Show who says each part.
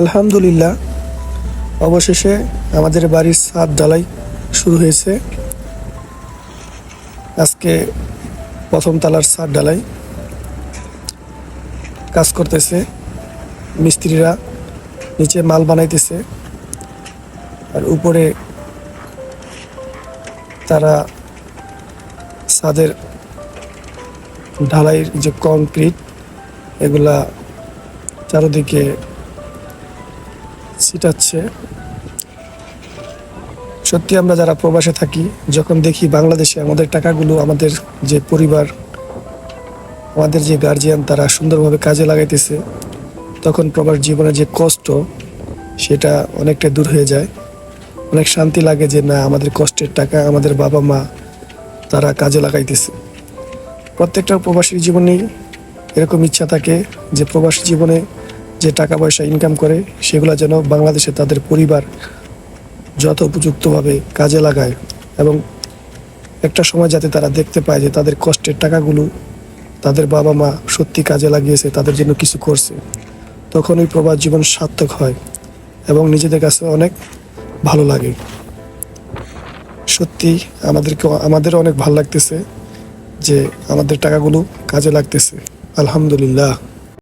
Speaker 1: আলহামদুলিল্লাহ, অবশেষে আমাদের বাড়ির ছাদ ঢালাই শুরু হয়েছে। আজকে প্রথম তালার ছাদ ঢালাই কাজ করতেছে। মিস্ত্রিরা নিচে মাল বানাইতেছে আর উপরে তারা ছাদের ঢালাইয়ের যে কংক্রিট, এগুলা চারদিকে ছিটাচ্ছে। সত্যি আমরা যারা প্রবাসে থাকি, যখন দেখি বাংলাদেশে আমাদের টাকাগুলো আমাদের যে পরিবার, আমাদের যে গার্জিয়ান তারা সুন্দরভাবে কাজে লাগাইতেছে, তখন প্রবাস জীবনে যে কষ্ট, সেটা অনেকটা দূর হয়ে যায়। অনেক শান্তি লাগে যে না, আমাদের কষ্টের টাকা আমাদের বাবা মা তারা কাজে লাগাইতেছে। প্রত্যেকটা প্রবাসীর জীবনেই এরকম ইচ্ছা থাকে যে প্রবাসী জীবনে যে টাকা পয়সা ইনকাম করে, সেগুলো যেন বাংলাদেশে তাদের পরিবার যত উপযুক্তভাবে কাজে লাগায় এবং একটা সময় যাতে তারা দেখতে পায় যে তাদের কষ্টের টাকাগুলো তাদের বাবা মা সত্যি কাজে লাগিয়েছে, তাদের জন্য কিছু করছে, তখন ওই প্রবাস জীবন সার্থক হয় এবং নিজেদের কাছে অনেক ভালো লাগে। সত্যি আমাদেরকে আমাদেরও অনেক ভালো লাগতেছে যে আমাদের টাকাগুলো কাজে লাগতেছে। আলহামদুলিল্লাহ।